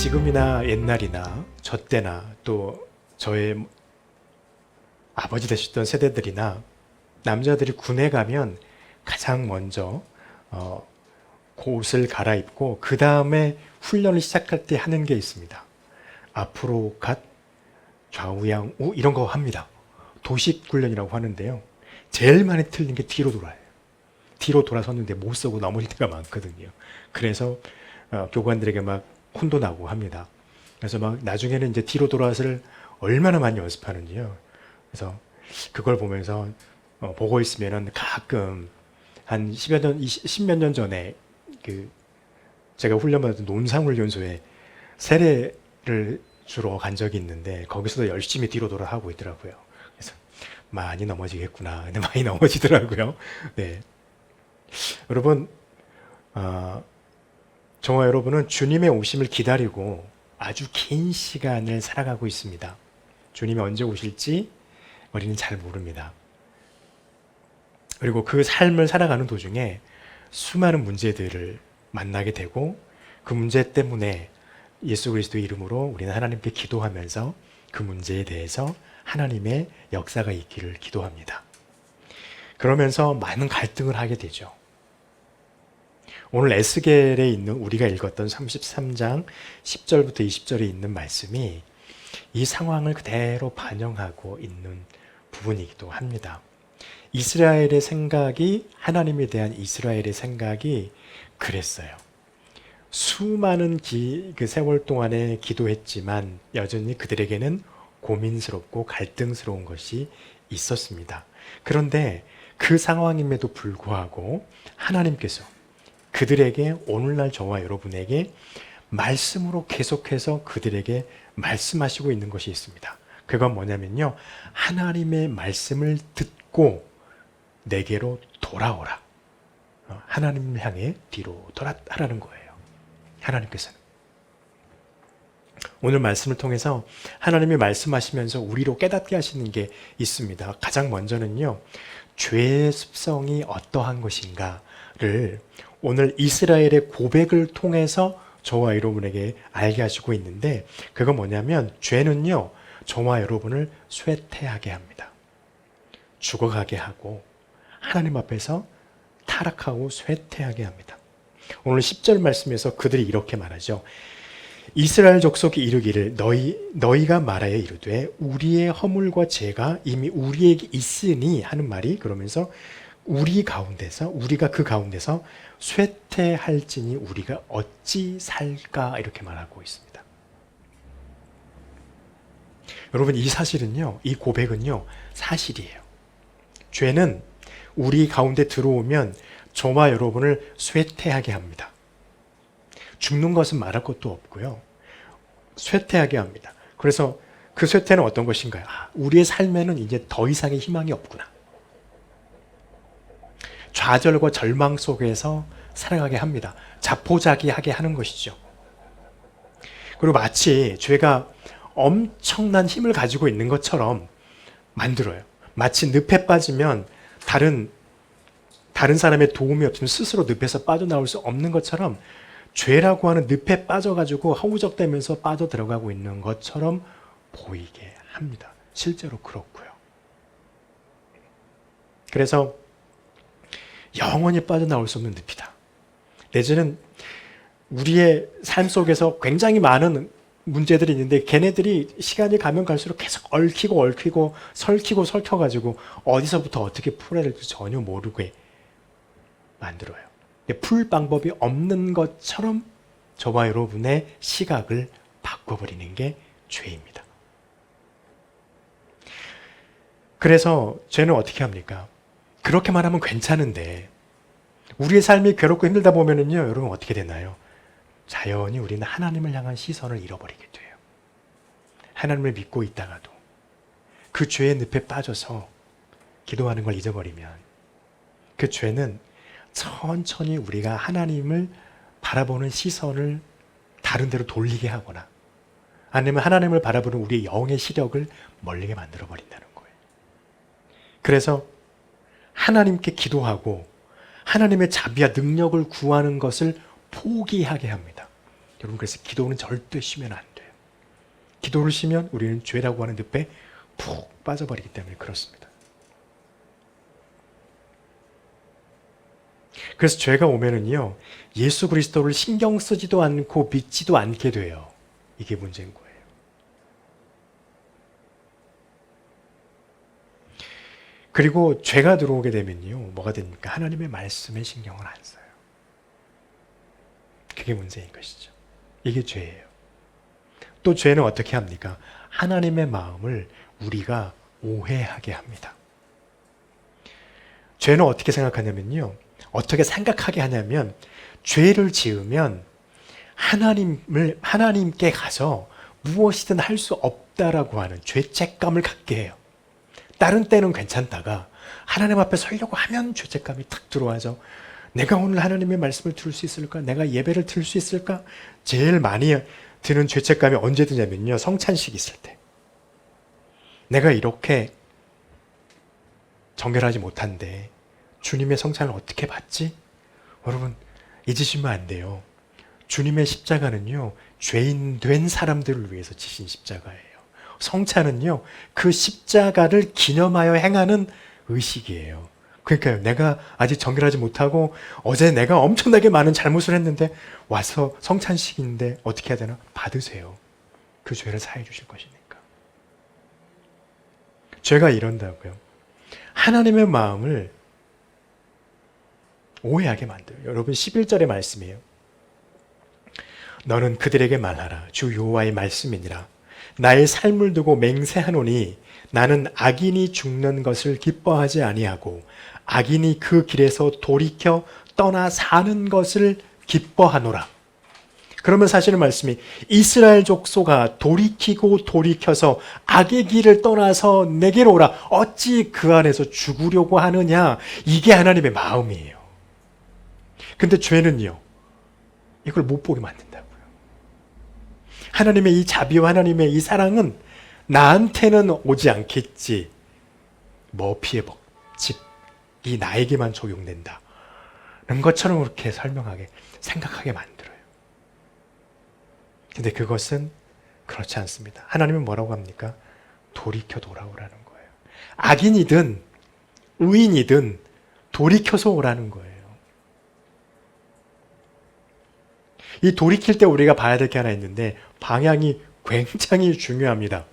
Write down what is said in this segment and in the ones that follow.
지금이나 옛날이나 저 때나 또 저의 아버지 되셨던 세대들이나 남자들이 군에 가면 가장 먼저 어, 그 옷을 갈아입고 그 다음에 훈련을 시작할 때 하는 게 있습니다. 앞으로 갓 좌우양 우 이런 거 합니다. 도식 훈련이라고 하는데요. 제일 많이 틀린 게 뒤로 돌아요. 뒤로 돌아섰는데 못 쓰고 넘어질 때가 많거든요. 그래서 어, 교관들에게 막 혼도 나고 합니다. 그래서 막 나중에는 이제 뒤로 돌아서를 얼마나 많이 연습하는지요. 그래서 그걸 보면서 어, 보고 있으면은 가끔 한 10여 년, 10몇 년 전에 그 제가 훈련받았던 논상훈련소에 세례를 주러 간 적이 있는데 거기서도 열심히 뒤로 돌아 하고 있더라고요. 그래서 많이 넘어지겠구나. 근데 많이 넘어지더라고요. 네. 여러분, 어, 저와 여러분은 주님의 오심을 기다리고 아주 긴 시간을 살아가고 있습니다. 주님이 언제 오실지 우리는 잘 모릅니다. 그리고 그 삶을 살아가는 도중에 수많은 문제들을 만나게 되고 그 문제 때문에 예수 그리스도의 이름으로 우리는 하나님께 기도하면서 그 문제에 대해서 하나님의 역사가 있기를 기도합니다. 그러면서 많은 갈등을 하게 되죠. 오늘 에스겔에 있는 우리가 읽었던 33장 10절부터 20절에 있는 말씀이 이 상황을 그대로 반영하고 있는 부분이기도 합니다. 이스라엘의 생각이 하나님에 대한 이스라엘의 생각이 그랬어요. 수많은 기, 그 세월 동안에 기도했지만 여전히 그들에게는 고민스럽고 갈등스러운 것이 있었습니다. 그런데 그 상황임에도 불구하고 하나님께서 그들에게 오늘날 저와 여러분에게 말씀으로 계속해서 그들에게 말씀하시고 있는 것이 있습니다. 그건 뭐냐면요. 하나님의 말씀을 듣고 내게로 돌아오라. 어, 하나님 향해 뒤로 돌아하라는 거예요. 하나님께서는. 오늘 말씀을 통해서 하나님이 말씀하시면서 우리로 깨닫게 하시는 게 있습니다. 가장 먼저는요. 죄의 습성이 어떠한 것인가 를 오늘 이스라엘의 고백을 통해서 저와 여러분에게 알게 하시고 있는데 그건 뭐냐면 죄는요. 저와 여러분을 쇠퇴하게 합니다. 죽어가게 하고 하나님 앞에서 타락하고 쇠퇴하게 합니다. 오늘 10절 말씀에서 그들이 이렇게 말하죠. 이스라엘 족속이 이르기를 너희 너희가 말하여 이르되 우리의 허물과 죄가 이미 우리에게 있으니 하는 말이 그러면서 우리 가운데서 우리가 그 가운데서 쇠퇴할지니 우리가 어찌 살까 이렇게 말하고 있습니다. 여러분 이 사실은요, 이 고백은요 사실이에요. 죄는 우리 가운데 들어오면 저와 여러분을 쇠퇴하게 합니다. 죽는 것은 말할 것도 없고요. 쇠퇴하게 합니다. 그래서 그 쇠퇴는 어떤 것인가요? 아, 우리의 삶에는 이제 더 이상의 희망이 없구나. 좌절과 절망 속에서 살아가게 합니다. 자포자기하게 하는 것이죠. 그리고 마치 죄가 엄청난 힘을 가지고 있는 것처럼 만들어요. 마치 늪에 빠지면 다른 다른 사람의 도움이 없으면 스스로 늪에서 빠져나올 수 없는 것처럼 죄라고 하는 늪에 빠져가지고 허우적대면서 빠져 들어가고 있는 것처럼 보이게 합니다. 실제로 그렇고요. 그래서 영원히 빠져나올 수 없는 늪이다. 내지는 우리의 삶 속에서 굉장히 많은 문제들이 있는데 걔네들이 시간이 가면 갈수록 계속 얽히고 얽히고 설키고 설켜가지고 어디서부터 어떻게 풀어야 될지 전혀 모르게 만들어요. 풀 방법이 없는 것처럼 저와 여러분의 시각을 바꿔버리는 게 죄입니다. 그래서 죄는 어떻게 합니까? 그렇게 말하면 괜찮은데 우리의 삶이 괴롭고 힘들다 보면은요, 여러분 어떻게 되나요? 자연히 우리는 하나님을 향한 시선을 잃어버리게 돼요. 하나님을 믿고 있다가도 그 죄의 늪에 빠져서 기도하는 걸 잊어버리면 그 죄는 천천히 우리가 하나님을 바라보는 시선을 다른 데로 돌리게 하거나 아니면 하나님을 바라보는 우리의 영의 시력을 멀리게 만들어 버린다는 거예요. 그래서 하나님께 기도하고 하나님의 자비와 능력을 구하는 것을 포기하게 합니다. 여러분 그래서 기도는 절대 쉬면 안 돼요. 기도를 쉬면 우리는 죄라고 하는 늪에 푹 빠져버리기 때문에 그렇습니다. 그래서 죄가 오면은요, 예수 그리스도를 신경 쓰지도 않고 믿지도 않게 돼요. 이게 문제인 거예요. 그리고 죄가 들어오게 되면요, 뭐가 됩니까? 하나님의 말씀에 신경을 안 써요. 그게 문제인 것이죠. 이게 죄예요. 또 죄는 어떻게 합니까? 하나님의 마음을 우리가 오해하게 합니다. 죄는 어떻게 생각하냐면요. 어떻게 생각하게 하냐면 죄를 지으면 하나님을 하나님께 가서 무엇이든 할 수 없다라고 하는 죄책감을 갖게 해요. 다른 때는 괜찮다가 하나님 앞에 서려고 하면 죄책감이 탁 들어와서 내가 오늘 하나님의 말씀을 들을 수 있을까? 내가 예배를 들을 수 있을까? 제일 많이 드는 죄책감이 언제 드냐면요. 성찬식 있을 때. 내가 이렇게 정결하지 못한데 주님의 성찬을 어떻게 받지? 여러분 잊으시면 안 돼요. 주님의 십자가는요. 죄인 된 사람들을 위해서 지신 십자가예요. 성찬은요. 그 십자가를 기념하여 행하는 의식이에요. 그러니까요. 내가 아직 정결하지 못하고 어제 내가 엄청나게 많은 잘못을 했는데 와서 성찬식인데 어떻게 해야 되나? 받으세요. 그 죄를 사해 주실 것이니까. 죄가 이런다고요. 하나님의 마음을 오해하게 만들어요. 여러분 11절의 말씀이에요. 너는 그들에게 말하라. 주 여호와의 말씀이니라. 나의 삶을 두고 맹세하노니 나는 악인이 죽는 것을 기뻐하지 아니하고 악인이 그 길에서 돌이켜 떠나 사는 것을 기뻐하노라. 그러면 사실은 말씀이 이스라엘 족소가 돌이키고 돌이켜서 악의 길을 떠나서 내게로 오라. 어찌 그 안에서 죽으려고 하느냐. 이게 하나님의 마음이에요. 근데 죄는요. 이걸 못 보게 만든다고요. 하나님의 이 자비와 하나님의 이 사랑은 나한테는 오지 않겠지. 머피의 법칙 이 나에게만 적용된다. 는 것처럼 그렇게 설명하게 생각하게 만들어요. 근데 그것은 그렇지 않습니다. 하나님은 뭐라고 합니까? 돌이켜 돌아오라는 거예요. 악인이든 의인이든 돌이켜서 오라는 거예요. 이 돌이킬 때 우리가 봐야 될 게 하나 있는데 방향이 굉장히 중요합니다.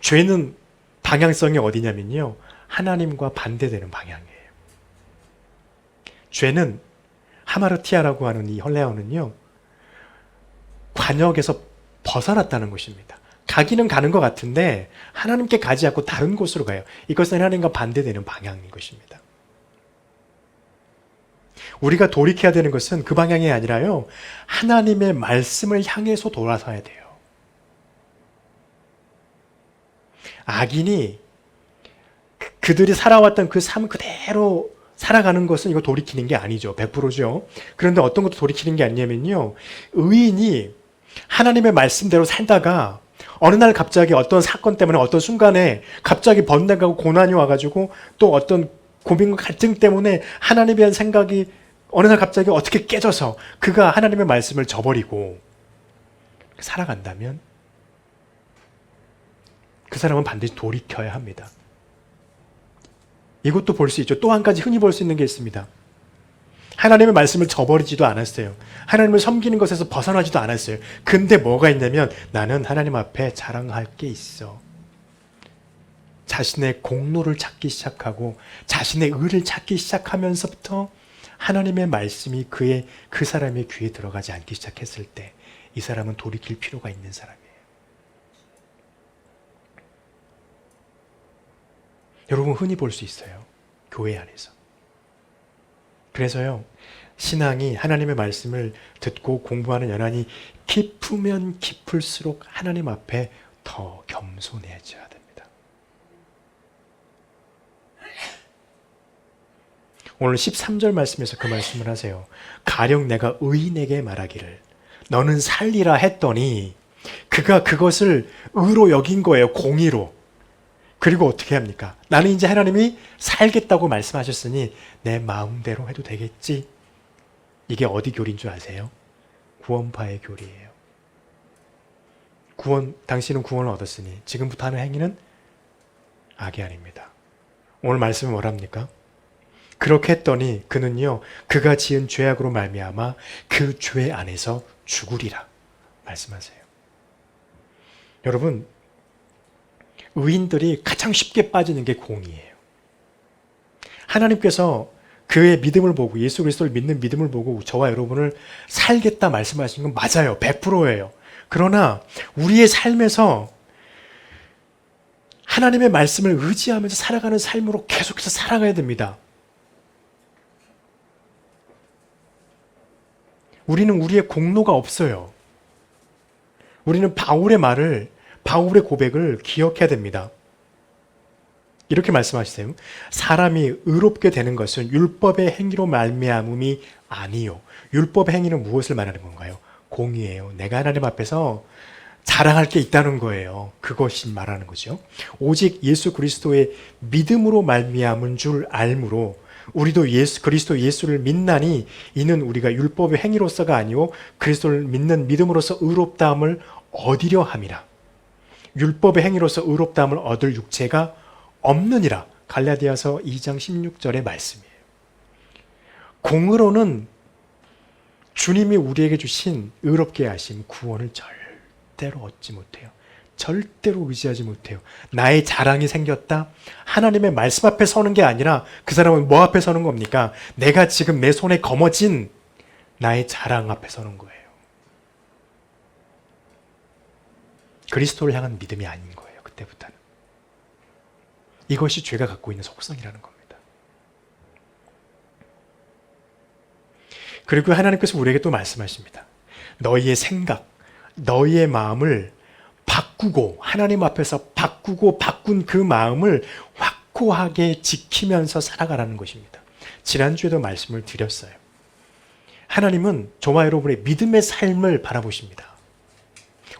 죄는 방향성이 어디냐면요. 하나님과 반대되는 방향이에요. 죄는 하마르티아라고 하는 이 헐레어는요. 관역에서 벗어났다는 것입니다. 가기는 가는 것 같은데 하나님께 가지 않고 다른 곳으로 가요. 이것은 하나님과 반대되는 방향인 것입니다. 우리가 돌이켜야 되는 것은 그 방향이 아니라요. 하나님의 말씀을 향해서 돌아서야 돼요. 악인이 그- 그들이 살아왔던 그 삶 그대로 살아가는 것은 이거 돌이키는 게 아니죠. 100%죠. 그런데 어떤 것도 돌이키는 게 아니냐면요. 의인이 하나님의 말씀대로 살다가 어느 날 갑자기 어떤 사건 때문에 어떤 순간에 갑자기 번뇌가고 고난이 와가지고 또 어떤 고민과 갈등 때문에 하나님에 대한 생각이 어느 날 갑자기 어떻게 깨져서 그가 하나님의 말씀을 저버리고 살아간다면 그 사람은 반드시 돌이켜야 합니다. 이것도 볼 수 있죠. 또 한 가지 흔히 볼 수 있는 게 있습니다. 하나님의 말씀을 저버리지도 않았어요. 하나님을 섬기는 것에서 벗어나지도 않았어요. 근데 뭐가 있냐면 나는 하나님 앞에 자랑할 게 있어. 자신의 공로를 찾기 시작하고 자신의 의를 찾기 시작하면서부터 하나님의 말씀이 그의 그 사람의 귀에 들어가지 않기 시작했을 때 이 사람은 돌이킬 필요가 있는 사람이에요. 여러분 흔히 볼 수 있어요. 교회 안에서. 그래서요. 신앙이 하나님의 말씀을 듣고 공부하는 연한이 깊으면 깊을수록 하나님 앞에 더 겸손해져야 됩니다. 오늘 13절 말씀에서 그 말씀을 하세요. 가령 내가 의인에게 말하기를 너는 살리라 했더니 그가 그것을 의로 여긴 거예요. 공의로. 그리고 어떻게 합니까? 나는 이제 하나님이 살겠다고 말씀하셨으니 내 마음대로 해도 되겠지. 이게 어디 교리인 줄 아세요? 구원파의 교리예요. 구원 당신은 구원을 얻었으니 지금부터 하는 행위는 악이 아닙니다. 오늘 말씀은 뭐랍니까? 그렇게 했더니 그는요 그가 지은 죄악으로 말미암아 그 죄 안에서 죽으리라 말씀하세요. 여러분 의인들이 가장 쉽게 빠지는 게 공이에요. 하나님께서 그의 믿음을 보고 예수 그리스도를 믿는 믿음을 보고 저와 여러분을 살겠다 말씀하신 건 맞아요. 100%예요. 그러나 우리의 삶에서 하나님의 말씀을 의지하면서 살아가는 삶으로 계속해서 살아가야 됩니다. 우리는 우리의 공로가 없어요. 우리는 바울의 말을, 바울의 고백을 기억해야 됩니다. 이렇게 말씀하시세요. 사람이 의롭게 되는 것은 율법의 행위로 말미암음이 아니요. 율법의 행위는 무엇을 말하는 건가요? 공의예요. 내가 하나님 앞에서 자랑할 게 있다는 거예요. 그것이 말하는 거죠. 오직 예수 그리스도의 믿음으로 말미암은 줄 알므로 우리도 예수 그리스도 예수를 믿나니 이는 우리가 율법의 행위로서가 아니요 그리스도를 믿는 믿음으로서 의롭다함을 얻으려 함이라. 율법의 행위로서 의롭다함을 얻을 육체가 없느니라. 갈라디아서 2장 16절의 말씀이에요. 공으로는 주님이 우리에게 주신 의롭게 하심 구원을 절대로 얻지 못해요. 절대로 의지하지 못해요. 나의 자랑이 생겼다? 하나님의 말씀 앞에 서는 게 아니라 그 사람은 뭐 앞에 서는 겁니까? 내가 지금 내 손에 거머쥔 나의 자랑 앞에 서는 거예요. 그리스도를 향한 믿음이 아닌 거예요. 그때부터는. 이것이 죄가 갖고 있는 속성이라는 겁니다. 그리고 하나님께서 우리에게 또 말씀하십니다. 너희의 생각, 너희의 마음을 바꾸고 하나님 앞에서 바꾸고 바꾼 그 마음을 확고하게 지키면서 살아가라는 것입니다. 지난주에도 말씀을 드렸어요. 하나님은 저와 여러분의 믿음의 삶을 바라보십니다.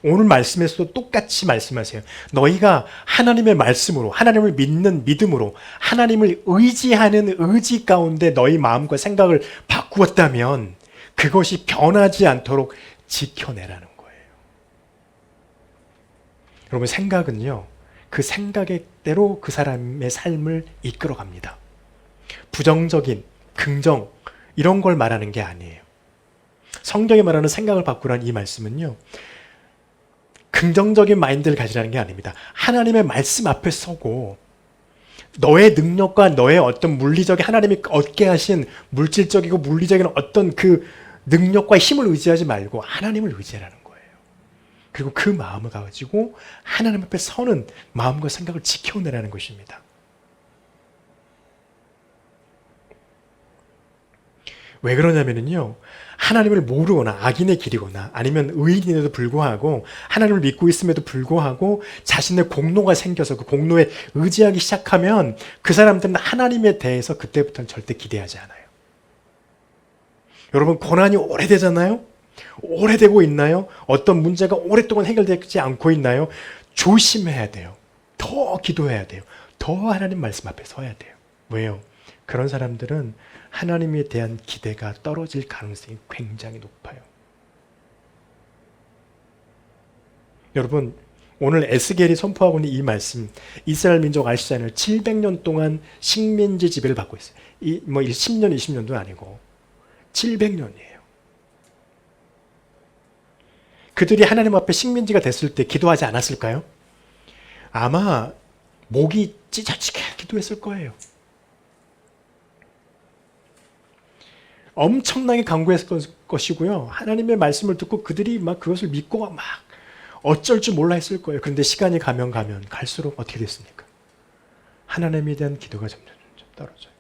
오늘 말씀에서도 똑같이 말씀하세요. 너희가 하나님의 말씀으로, 하나님을 믿는 믿음으로, 하나님을 의지하는 의지 가운데 너희 마음과 생각을 바꾸었다면 그것이 변하지 않도록 지켜내라는. 여러분, 생각은요, 그 생각의 대로 그 사람의 삶을 이끌어 갑니다. 부정적인, 긍정, 이런 걸 말하는 게 아니에요. 성경이 말하는 생각을 바꾸라는 이 말씀은요, 긍정적인 마인드를 가지라는 게 아닙니다. 하나님의 말씀 앞에 서고 너의 능력과 너의 어떤 물리적인 하나님이 얻게 하신 물질적이고 물리적인 어떤 그 능력과 힘을 의지하지 말고 하나님을 의지하라는 거예요. 그리고 그 마음을 가지고 하나님 앞에 서는 마음과 생각을 지켜내라는 것입니다. 왜 그러냐면요. 하나님을 모르거나 악인의 길이거나 아니면 의인에도 불구하고 하나님을 믿고 있음에도 불구하고 자신의 공로가 생겨서 그 공로에 의지하기 시작하면 그 사람들은 하나님에 대해서 그때부터는 절대 기대하지 않아요. 여러분 고난이 오래되잖아요. 오래되고 있나요? 어떤 문제가 오랫동안 해결되지 않고 있나요? 조심해야 돼요. 더 기도해야 돼요. 더 하나님 말씀 앞에 서야 돼요. 왜요? 그런 사람들은 하나님에 대한 기대가 떨어질 가능성이 굉장히 높아요. 여러분, 오늘 에스겔이 선포하고 있는 이 말씀, 이스라엘 민족 아시잖아요. 700년 동안 식민지 지배를 받고 있어요. 이, 뭐 10년, 20년도 아니고 700년이에요. 그들이 하나님 앞에 식민지가 됐을 때 기도하지 않았을까요? 아마 목이 찢어지게 기도했을 거예요. 엄청나게 강구했을 것이고요. 하나님의 말씀을 듣고 그들이 막 그것을 믿고 막 어쩔 줄 몰라 했을 거예요. 그런데 시간이 가면 가면 갈수록 어떻게 됐습니까? 하나님에 대한 기도가 점점 점 떨어져요.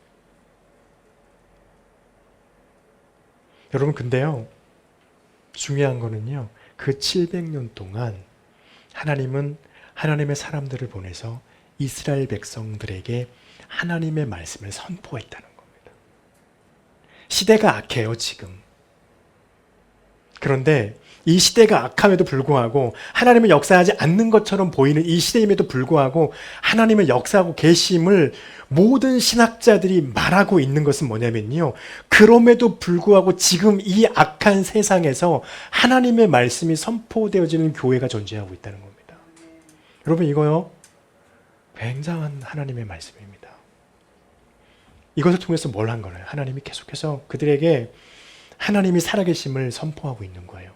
여러분 근데요. 중요한 거는요. 그 700년 동안 하나님은 하나님의 사람들을 보내서 이스라엘 백성들에게 하나님의 말씀을 선포했다는 겁니다. 시대가 악해요, 지금. 그런데 이 시대가 악함에도 불구하고 하나님은 역사하지 않는 것처럼 보이는 이 시대임에도 불구하고 하나님은 역사하고 계심을 모든 신학자들이 말하고 있는 것은 뭐냐면요. 그럼에도 불구하고 지금 이 악한 세상에서 하나님의 말씀이 선포되어지는 교회가 존재하고 있다는 겁니다. 여러분 이거요. 굉장한 하나님의 말씀입니다. 이것을 통해서 뭘 한 거예요? 하나님이 계속해서 그들에게 하나님이 살아계심을 선포하고 있는 거예요.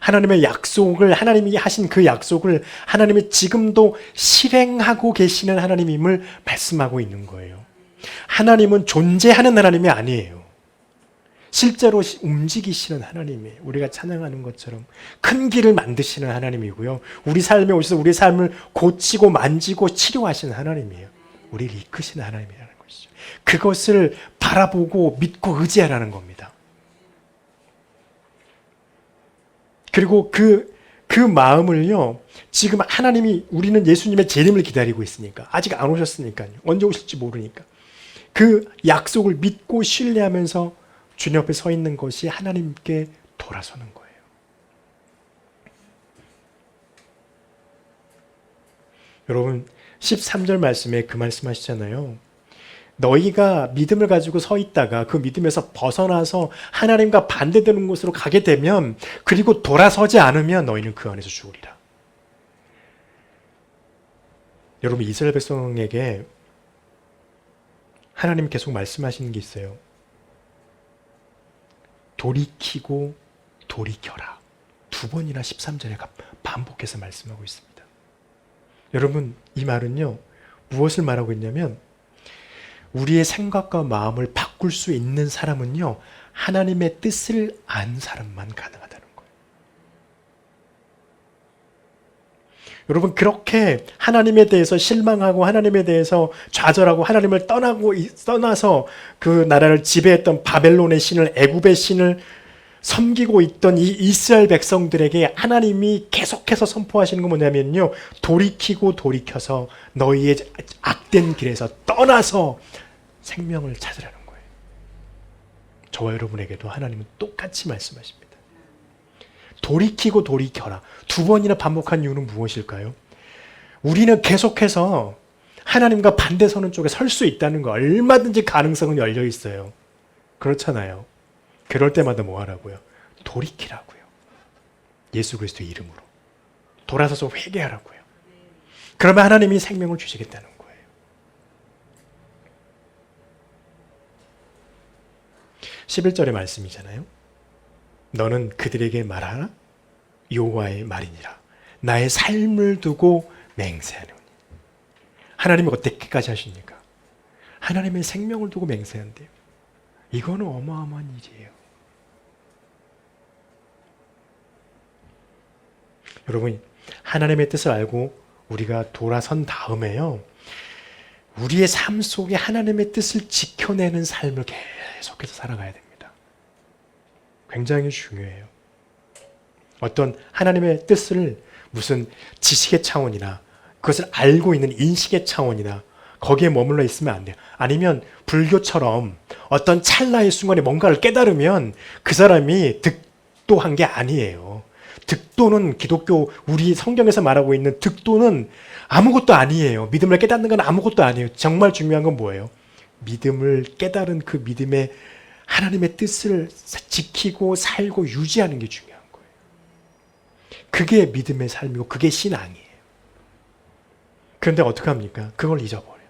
하나님의 약속을 하나님이 하신 그 약속을 하나님이 지금도 실행하고 계시는 하나님임을 말씀하고 있는 거예요. 하나님은 존재하는 하나님이 아니에요. 실제로 움직이시는 하나님이에요. 우리가 찬양하는 것처럼 큰 길을 만드시는 하나님이고요. 우리 삶에 오셔서 우리 삶을 고치고 만지고 치료하시는 하나님이에요. 우리를 이끄시는 하나님이라는 것이죠. 그것을 바라보고 믿고 의지하라는 겁니다. 그리고 그, 그 마음을요, 지금 하나님이 우리는 예수님의 재림을 기다리고 있으니까, 아직 안 오셨으니까요. 언제 오실지 모르니까. 그 약속을 믿고 신뢰하면서 주님 앞에 서 있는 것이 하나님께 돌아서는 거예요. 여러분, 13절 말씀에 그 말씀 하시잖아요. 너희가 믿음을 가지고 서 있다가 그 믿음에서 벗어나서 하나님과 반대되는 곳으로 가게 되면 그리고 돌아서지 않으면 너희는 그 안에서 죽으리라. 여러분 이스라엘 백성에게 하나님 계속 말씀하시는 게 있어요. 돌이키고 돌이켜라. 두 번이나 13절에 반복해서 말씀하고 있습니다. 여러분 이 말은요. 무엇을 말하고 있냐면 우리의 생각과 마음을 바꿀 수 있는 사람은요, 하나님의 뜻을 안 사람만 가능하다는 거예요. 여러분, 그렇게 하나님에 대해서 실망하고 하나님에 대해서 좌절하고 하나님을 떠나고, 떠나서 그 나라를 지배했던 바벨론의 신을, 애굽의 신을 섬기고 있던 이 이스라엘 백성들에게 하나님이 계속해서 선포하시는 건 뭐냐면요. 돌이키고 돌이켜서 너희의 악된 길에서 떠나서 생명을 찾으라는 거예요. 저와 여러분에게도 하나님은 똑같이 말씀하십니다. 돌이키고 돌이켜라. 두 번이나 반복한 이유는 무엇일까요? 우리는 계속해서 하나님과 반대 서는 쪽에 설 수 있다는 거 얼마든지 가능성은 열려 있어요. 그렇잖아요. 그럴 때마다 뭐 하라고요? 돌이키라고요. 예수 그리스도 이름으로. 돌아서서 회개하라고요. 그러면 하나님이 생명을 주시겠다는 거예요. 11절의 말씀이잖아요. 너는 그들에게 말하라. 여호와의 말이니라. 나의 삶을 두고 맹세하노니. 하나님이 어떻게까지 하십니까? 하나님의 생명을 두고 맹세한대요. 이거는 어마어마한 일이에요. 여러분, 하나님의 뜻을 알고 우리가 돌아선 다음에요. 우리의 삶 속에 하나님의 뜻을 지켜내는 삶을 계속해서 살아가야 됩니다. 굉장히 중요해요. 어떤 하나님의 뜻을 무슨 지식의 차원이나 그것을 알고 있는 인식의 차원이나 거기에 머물러 있으면 안 돼요. 아니면 불교처럼 어떤 찰나의 순간에 뭔가를 깨달으면 그 사람이 득도한 게 아니에요. 득도는 기독교 우리 성경에서 말하고 있는 득도는 아무것도 아니에요. 믿음을 깨닫는 건 아무것도 아니에요. 정말 중요한 건 뭐예요? 믿음을 깨달은 그 믿음의 하나님의 뜻을 지키고 살고 유지하는 게 중요한 거예요. 그게 믿음의 삶이고 그게 신앙이에요. 그런데 어떻게 합니까? 그걸 잊어버려요.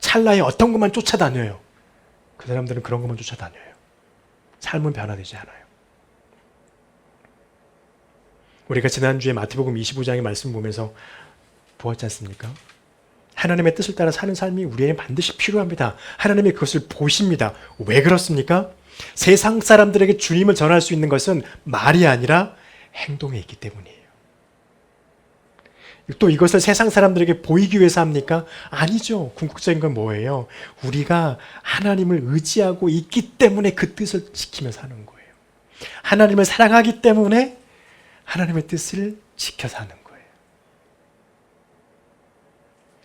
찰나에 어떤 것만 쫓아다녀요. 그 사람들은 그런 것만 쫓아다녀요. 삶은 변화되지 않아요. 우리가 지난주에 마태복음 25장의 말씀 보면서 보았지 않습니까? 하나님의 뜻을 따라 사는 삶이 우리에게 반드시 필요합니다. 하나님이 그것을 보십니다. 왜 그렇습니까? 세상 사람들에게 주님을 전할 수 있는 것은 말이 아니라 행동에 있기 때문이에요. 또 이것을 세상 사람들에게 보이기 위해서 합니까? 아니죠. 궁극적인 건 뭐예요? 우리가 하나님을 의지하고 있기 때문에 그 뜻을 지키며 사는 거예요. 하나님을 사랑하기 때문에 하나님의 뜻을 지켜 사는 거예요.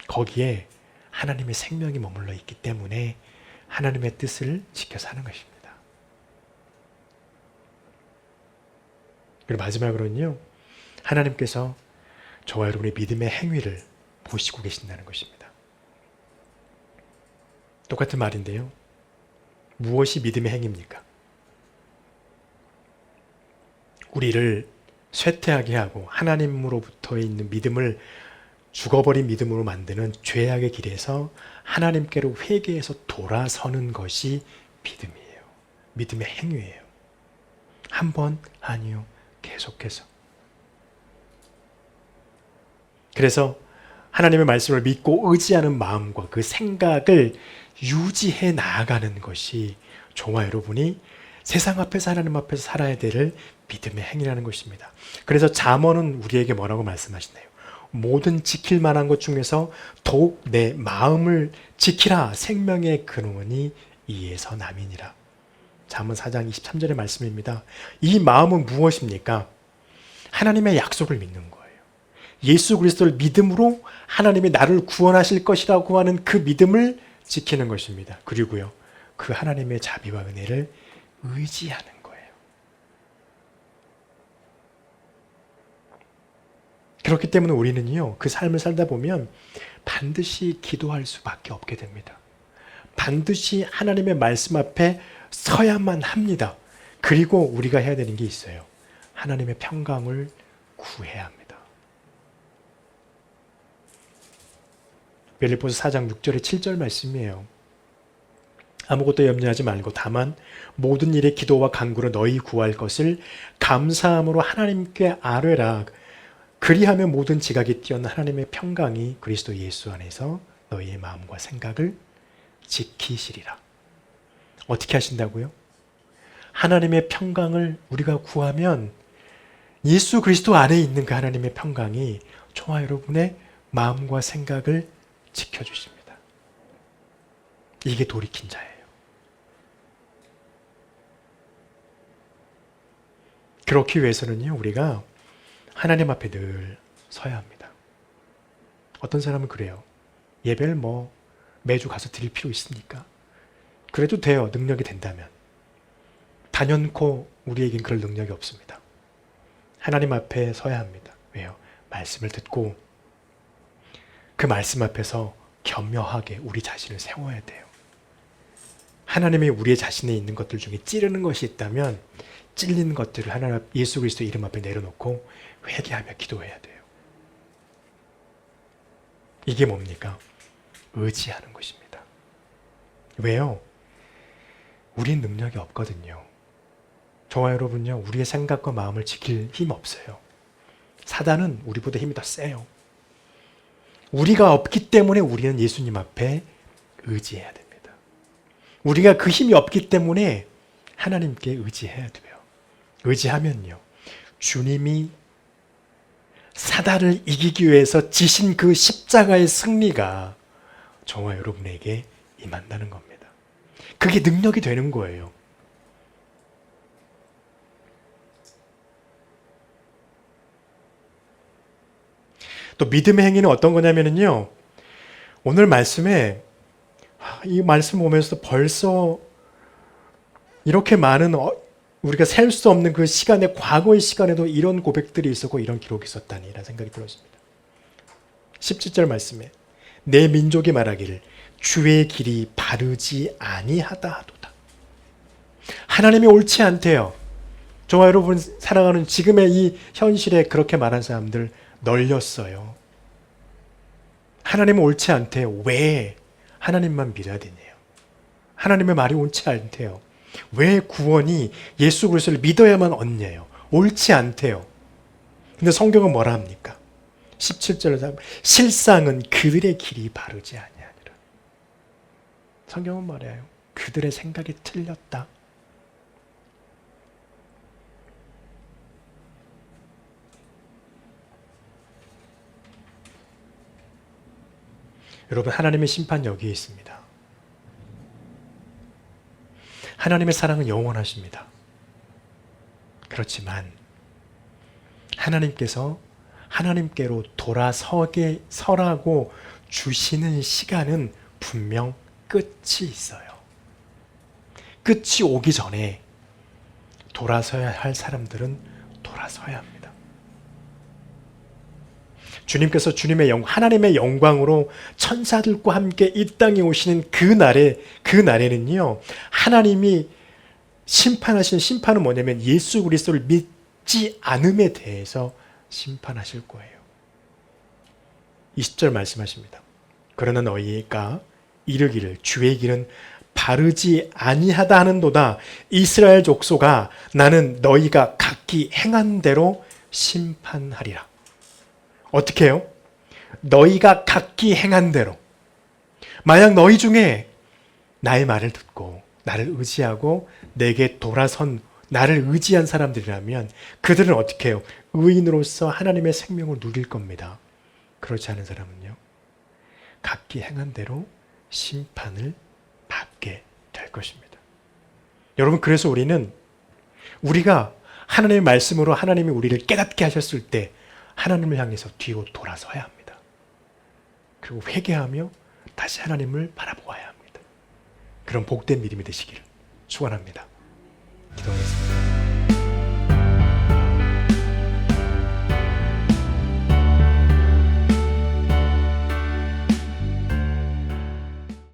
거기에 하나님의 생명이 머물러 있기 때문에 하나님의 뜻을 지켜 사는 것입니다. 그리고 마지막으로는요. 하나님께서 저와 여러분의 믿음의 행위를 보시고 계신다는 것입니다. 똑같은 말인데요. 무엇이 믿음의 행위입니까? 우리를 쇠퇴하게 하고 하나님으로부터 있는 믿음을 죽어버린 믿음으로 만드는 죄악의 길에서 하나님께로 회개해서 돌아서는 것이 믿음이에요. 믿음의 행위예요. 한 번, 아니요. 계속해서. 그래서 하나님의 말씀을 믿고 의지하는 마음과 그 생각을 유지해 나아가는 것이 저와 여러분이 세상 앞에서 하나님 앞에서 살아야 될 믿음의 행위라는 것입니다. 그래서 잠언은 우리에게 뭐라고 말씀하시나요? 모든 지킬 만한 것 중에서 더욱 내 마음을 지키라 생명의 근원이 이에서 남이니라. 잠언 4장 23절의 말씀입니다. 이 마음은 무엇입니까? 하나님의 약속을 믿는 거예요. 예수 그리스도를 믿음으로 하나님이 나를 구원하실 것이라고 하는 그 믿음을 지키는 것입니다. 그리고요. 그 하나님의 자비와 은혜를 의지하는 거예요. 그렇기 때문에 우리는요, 그 삶을 살다 보면 반드시 기도할 수밖에 없게 됩니다. 반드시 하나님의 말씀 앞에 서야만 합니다. 그리고 우리가 해야 되는 게 있어요. 하나님의 평강을 구해야 합니다. 빌립보서 4장 6절에 7절 말씀이에요. 아무것도 염려하지 말고 다만 모든 일에 기도와 간구로 너희 구할 것을 감사함으로 하나님께 아뢰라. 그리하면 모든 지각이 뛰어난 하나님의 평강이 그리스도 예수 안에서 너희의 마음과 생각을 지키시리라. 어떻게 하신다고요? 하나님의 평강을 우리가 구하면 예수 그리스도 안에 있는 그 하나님의 평강이 저와 여러분의 마음과 생각을 지켜주십니다. 이게 돌이킨 자예요. 그렇기 위해서는요, 우리가 하나님 앞에 늘 서야 합니다. 어떤 사람은 그래요. 예배를 뭐 매주 가서 드릴 필요 있습니까? 그래도 돼요. 능력이 된다면. 단연코 우리에겐 그럴 능력이 없습니다. 하나님 앞에 서야 합니다. 왜요? 말씀을 듣고 그 말씀 앞에서 겸허하게 우리 자신을 세워야 돼요. 하나님이 우리의 자신에 있는 것들 중에 찌르는 것이 있다면 찔린 것들을 하나님 예수 그리스도 이름 앞에 내려놓고 회개하며 기도해야 돼요. 이게 뭡니까? 의지하는 것입니다. 왜요? 우린 능력이 없거든요. 저와 여러분요, 우리의 생각과 마음을 지킬 힘 없어요. 사단은 우리보다 힘이 더 세요. 우리가 없기 때문에 우리는 예수님 앞에 의지해야 됩니다. 우리가 그 힘이 없기 때문에 하나님께 의지해야 돼요. 의지하면요, 주님이 사단을 이기기 위해서 지신 그 십자가의 승리가 저와 여러분에게 임한다는 겁니다. 그게 능력이 되는 거예요. 또 믿음의 행위는 어떤 거냐면요. 오늘 말씀에 이 말씀 보면서 벌써 이렇게 많은 어, 우리가 셀 수 없는 그 시간에 과거의 시간에도 이런 고백들이 있었고 이런 기록이 있었다니라는 생각이 들었습니다. 17절 말씀에 내 민족이 말하기를 주의 길이 바르지 아니하다 하도다. 하나님이 옳지 않대요. 저와 여러분 살아가는 지금의 이 현실에 그렇게 말한 사람들 널렸어요. 하나님은 옳지 않대요. 왜? 하나님만 믿어야 되네요. 하나님의 말이 옳지 않대요. 왜 구원이 예수 그리스도를 믿어야만 얻냐요? 옳지 않대요. 근데 성경은 뭐라 합니까? 17절에 실상은 그들의 길이 바르지 아니하니라. 성경은 말해요. 그들의 생각이 틀렸다. 여러분 하나님의 심판 여기에 있습니다. 하나님의 사랑은 영원하십니다. 그렇지만 하나님께서 하나님께로 돌아서게 서라고 주시는 시간은 분명 끝이 있어요. 끝이 오기 전에 돌아서야 할 사람들은 돌아 돌아서야 합니다. 주님께서 주님의 영, 하나님의 영광으로 천사들과 함께 이 땅에 오시는 그 날에, 그 날에는요, 하나님이 심판하신 심판은 뭐냐면 예수 그리스도를 믿지 않음에 대해서 심판하실 거예요. 20절 말씀하십니다. 그러나 너희가 이르기를 주의 길은 바르지 아니하다 하는도다 이스라엘 족속아 나는 너희가 각기 행한 대로 심판하리라. 어떻게 해요? 너희가 각기 행한 대로 만약 너희 중에 나의 말을 듣고 나를 의지하고 내게 돌아선 나를 의지한 사람들이라면 그들은 어떻게 해요? 의인으로서 하나님의 생명을 누릴 겁니다. 그렇지 않은 사람은요. 각기 행한 대로 심판을 받게 될 것입니다. 여러분 그래서 우리는 우리가 하나님의 말씀으로 하나님이 우리를 깨닫게 하셨을 때 하나님을 향해서 뒤로 돌아서야 합니다. 그리고 회개하며 다시 하나님을 바라보아야 합니다. 그런 복된 믿음이 되시기를 축원합니다. 기도하겠습니다.